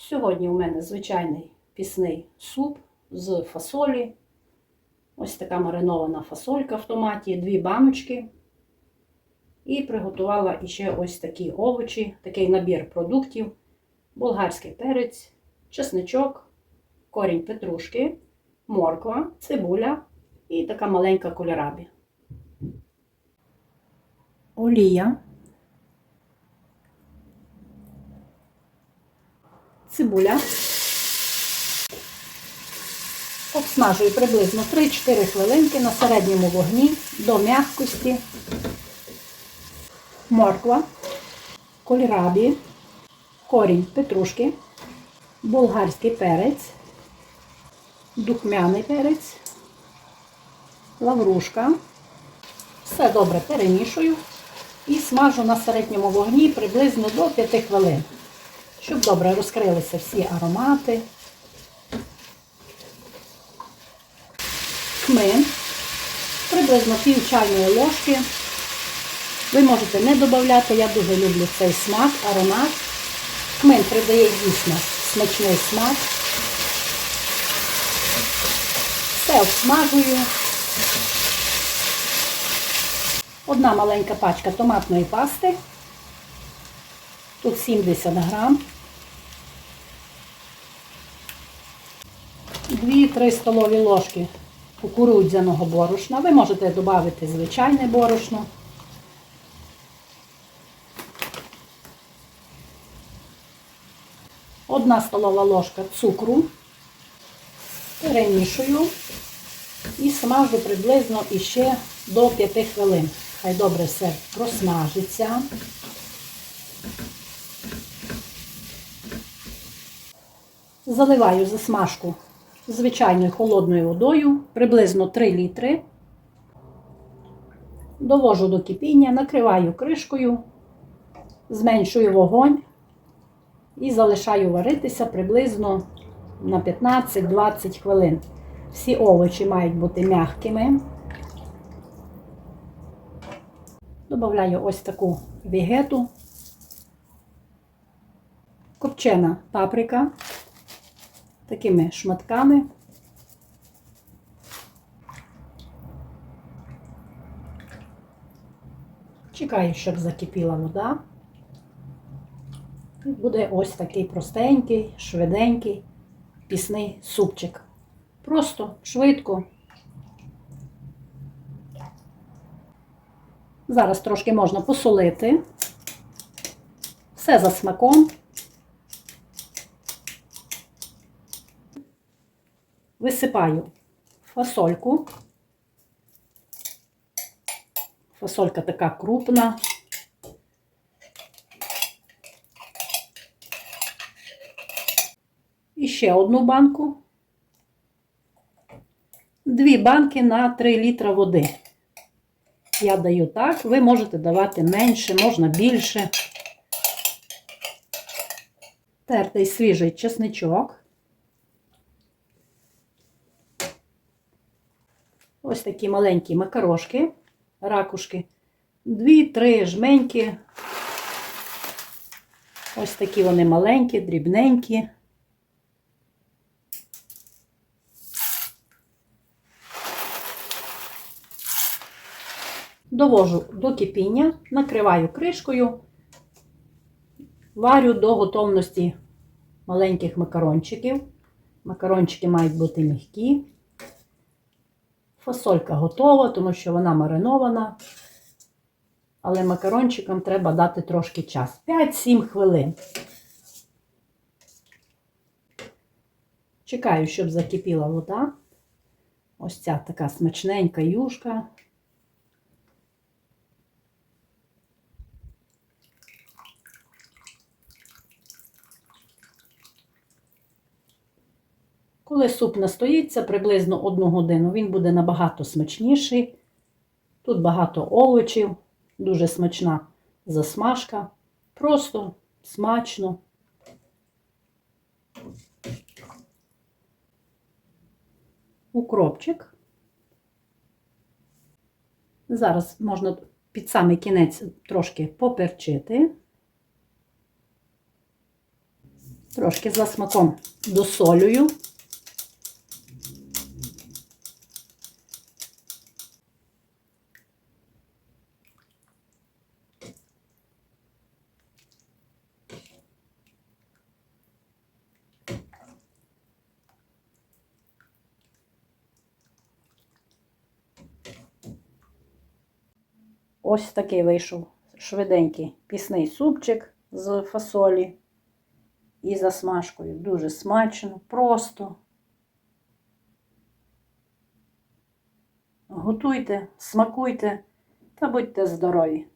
Сьогодні у мене звичайний пісний суп з фасолі. Ось така маринована фасолька в томаті, дві баночки. І приготувала іще ось такі овочі, такий набір продуктів: болгарський перець, чесничок, корінь петрушки, морква, цибуля і така маленька кольорабі. Олія. Цибуля. Обсмажую приблизно 3-4 хвилинки на середньому вогні до м'якості. Морква, кольрабі, корінь петрушки, болгарський перець, духмяний перець, лаврушка. Все добре перемішую і смажу на середньому вогні приблизно до 5 хвилин, щоб добре розкрилися всі аромати. Хмин, приблизно пів чайної ложки. Ви можете не додати, я дуже люблю цей смак, аромат. Хмин придає дійсно смачний смак. Все обсмажую. Одна маленька пачка томатної пасти. Тут 70 грам. 2-3 столові ложки кукурудзяного борошна. Ви можете додати звичайне борошно. Одна столова ложка цукру. Перемішую і смажу приблизно іще до 5 хвилин. Хай добре все просмажиться. Заливаю засмажку звичайною холодною водою, приблизно 3 літри. Довожу до кипіння, накриваю кришкою, зменшую вогонь і залишаю варитися приблизно на 15-20 хвилин. Всі овочі мають бути м'якими. Добавляю ось таку вігету, копчена паприка такими шматками. Чекаю, щоб закипіла вода. І буде ось такий простенький, швиденький, пісний супчик. Просто швидко. Зараз трошки можна посолити. Все за смаком. Висипаю фасольку. Фасолька така крупна. І ще одну банку. Дві банки на 3 літра води. Я даю так, ви можете давати менше, можна більше. Тертий свіжий чесничок. Ось такі маленькі макарошки, ракушки. Дві-три жменьки. Ось такі вони маленькі, дрібненькі. Довожу до кипіння, накриваю кришкою, варю до готовності маленьких макарончиків. Макарончики мають бути м'які. Фасолька готова, тому що вона маринована. Але макарончикам треба дати трошки час. 5-7 хвилин. Чекаю, щоб закипіла вода. Ось ця така смачненька юшка. Коли суп настоїться приблизно одну годину, він буде набагато смачніший. Тут багато овочів, дуже смачна засмажка. Просто смачно. Укропчик. Зараз можна під самий кінець трошки поперчити. Трошки за смаком досолюю. Ось такий вийшов швиденький пісний супчик з фасолі і засмажкою. Дуже смачно, просто. Готуйте, смакуйте та будьте здорові!